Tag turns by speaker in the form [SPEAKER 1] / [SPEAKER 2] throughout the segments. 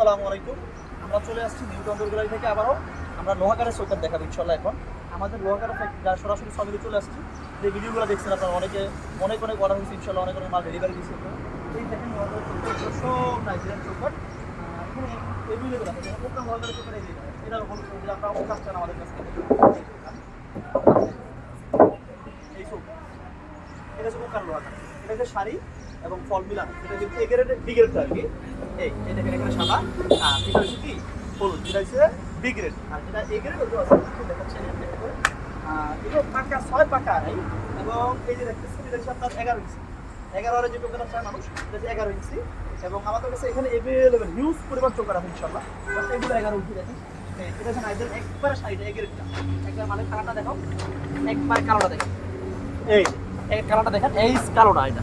[SPEAKER 1] আসসালামু আলাইকুম। আমরা চলে আসছি নিউ টন্দরগুলাই থেকে আবারও। আমরা লোহাকারের চৌকার দেখাবো ইনশাল্লাহ এখন। আমাদের লোহাকারের যা সরাসরি সবাই চলে আসছি, যে ভিডিওগুলো দেখছেন আপনারা অনেকে, অনেক অনেক অর্ডার হয়েছে ইনশাল্লাহ অনেক অনেক মাল ডেলিভারি দিয়েছে। এই দেখেন লোহাকারের এটা আমাদের কাছ থেকে। এই এটা হচ্ছে ওকার লোহাকার এটা হচ্ছে শাড়ি। এবং ফল মিলানো এটা হচ্ছে এগের বিগেরটা আর কি। এই দেখেন এখানে সাদা আর এটা হচ্ছে কি? হলুদ। এটা হচ্ছে আর যেটা এ আছে। এগুলো পাকা ছয় পাকা নাই এবং এই যে দেখতেছেন, এটা হচ্ছে আপনার এগারো ইঞ্চি। এগারো যে চায় মানুষ, এটা হচ্ছে এগারো ইঞ্চি। এবং আমাদের কাছে এখানে এভেলেবেল হিউজ পরিমাণ চোখ আছে ইনশাল্লাহ এগুলো এগারো ইঞ্চি, দেখেন। এটা হচ্ছে একবারে এ একবার মানে কালারটা কালোটা দেখেন। এই কালোটা দেখেন, এই কালোটা এটা।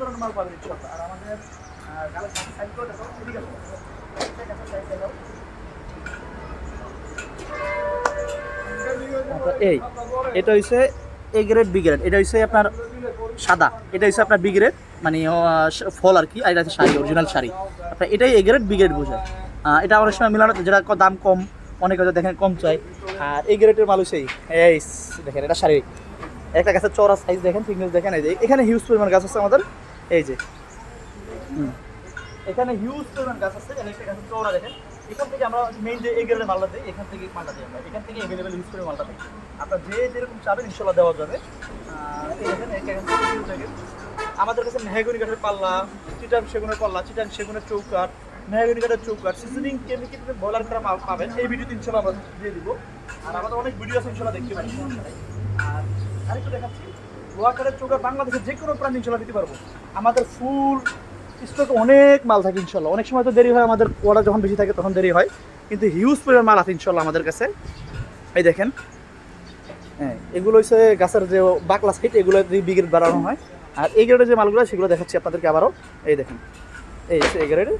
[SPEAKER 1] ধরনের মাল পাবেন ইনশাআল্লাহ। আর আমাদের। তারপর এই, এটা হইছে এ গ্রেড বি গ্রেড এটা হইছে আপনার সাদা, এটা হইছে আপনার বি গ্রেড মানে ফল আর কি, আর এটা হচ্ছে শাড়ি অরিজিনাল শাড়ি আপনার এটাই এ গ্রেড বি গ্রেড বোঝায় এটা অনেক সময় মিলানো, যেটা দাম কম, অনেক হয়তো দেখেন কম চাই আর এই গ্রেডের মাল হইছে এই। দেখেন, এটা শাড়ি একটা গাছের চড়া সাইজ দেখেন থিকনেস দেখেন, এই যে, এখানে হিউজ পরিমাণ গাছ আছে আমাদের এই যে। এখানে হিউজ পরিমাণ গাছ আছে একটা গাছের চওড়া দেখেন। এখান থেকে আমরা মেইন যে এই গ্রেডের মালটা দিই এখান থেকে মালটা দিই আমরা এখান থেকে অ্যাভেলেবেল ইউজ করে মালটা দিই আপনার যে যেরকম চাবেন ইনশাল্লাহ দেওয়া যাবে। আমাদের কাছে মেহগুনি কাঠের পাল্লা চিটান সেগুনের পাল্লা চিটান সেগুনের চৌকাট মেহগুনি কাঠের চৌকাট সিজনিং কেমিক্যাল বয়লার করা পাবেন। এই ভিডিওতে ইনশাল্লাহ আমরা দিয়ে দিব। আর আমাদের অনেক ভিডিও আছে ইনশাল্লাহ দেখতে পারেন আর আরেকটু দেখাচ্ছি। লোয়াকারের চৌকাট বাংলাদেশের যে কোনো প্রাণ ইনশাল্লাহ দিতে পারব। আমাদের ফুল স্টক অনেক মাল থাকে ইনশাল্লাহ। অনেক সময় তো দেরি হয়, আমাদের অর্ডার যখন বেশি থাকে তখন দেরি হয়। কিন্তু হিউজ পরিমাণ মাল আছে ইনশাল্লাহ আমাদের কাছে। এই দেখেন। হ্যাঁ এগুলো হচ্ছে গাছের যে বাকলা সাইট এগুলো দিয়ে বিগ্রেড বাড়ানো হয়। আর এই গ্রেডের যে মালগুলো, সেগুলো দেখাচ্ছি আপনাদেরকে আবারও। এই দেখেন। এই এই গ্রেডের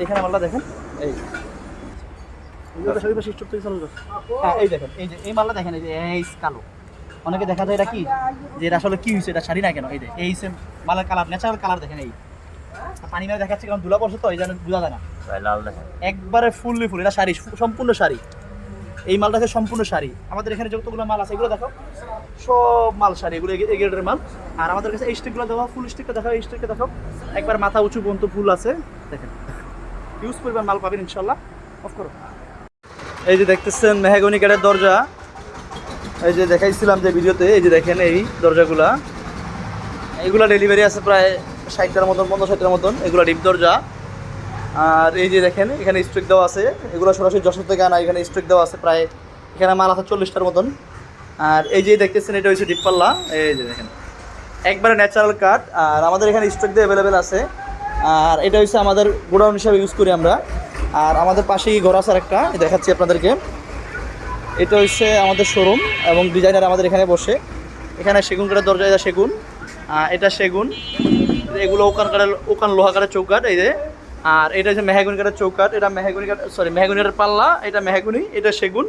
[SPEAKER 1] এইখানে মালটা দেখেন। এই। হ্যাঁ এই দেখেন। এই যে, এই মালটা দেখেন, এই যে, এই কালো। অনেকে দেখা যায় এটা কি? যে এটা আসলে কি হয়েছে এটা শাড়ি না কেন? এই যে এই সেম মালের কালার ন্যাচারাল কালার দেখেন এই। পানি মেরে দেখাচ্ছে কারণ দুলা পড়ছে তো এই জন্য বোঝা যায় না।
[SPEAKER 2] লাল দেখেন।
[SPEAKER 1] একবারে ফুললি ফুল এটা শাড়ি সম্পূর্ণ শাড়ি। এই মালটা হচ্ছে সম্পূর্ণ শাড়ি। আমাদের এখানে যতগুলো মাল আছে এগুলো দেখো সব মাল শাড়ি এগুলো এ গ্রেডের মাল। আর আমাদের কাছে এই স্টিকগুলো দেখো ফুল স্টিকটা দেখো এই স্টিকটা দেখো একবার মাথা উঁচু পর্যন্ত ফুল আছে দেখেন। ইউজ পরিমাণ মাল পাবেন ইনশাল্লাহ। অফ করো এই যে দেখতেছেন মেহাগনি কাঠের দরজা। এই যে দেখাইছিলাম যে ভিডিওতে, এই যে দেখেন এই দরজাগুলা। এগুলা ডেলিভারি আছে প্রায় ষাটটার মতন, পঞ্চাশ ষাটটার মতন, এগুলো ডিপ দরজা। আর এই যে দেখেন, এখানে স্ট্রিক দেওয়া আছে। এগুলো সরাসরি যশোর থেকে আনা, এখানে স্ট্রিক দেওয়া আছে প্রায়, এখানে মাল আছে চল্লিশটার মতন। আর এই যে দেখতেছেন, এটা হচ্ছে ডিপপাল্লা এই যে দেখেন, একবারে ন্যাচারাল কাঠ আর আমাদের এখানে স্টক দিয়ে অ্যাভেলেবেল আছে। আর এটা হচ্ছে আমাদের গোডাউন হিসাবে ইউজ করি আমরা। আর আমাদের পাশেই ঘর আছে একটা দেখাচ্ছি আপনাদেরকে। এটা হচ্ছে আমাদের শোরুম এবং ডিজাইনার আমাদের এখানে বসে। এখানে সেগুন কাঠের দরজা এটা সেগুন এটা সেগুন, এগুলো ওকান কাঠের ওকান লোহা কাঠের চৌকাঠ, এই যে। আর এটা হচ্ছে মেহাগুনি কাঠের চৌকাঠ, এটা মেহাগুনি কাঠ সরি মেহাগুনি পাল্লা, এটা মেহাগুনি, এটা সেগুন,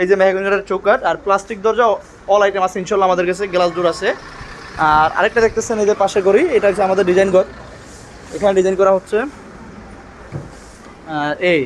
[SPEAKER 1] এই যে মেহাগুনি কাঠের চৌকাঠ। আর প্লাস্টিক দরজা অল আইটেম আছে, ইনশাল্লাহ আমাদের কাছে গ্লাস ডোর আছে। আর আরেকটা দেখতেছেন, এই যে পাশে করি এটা হচ্ছে আমাদের ডিজাইন ঘর। এখানে ডিজাইন করা হচ্ছে আর এই।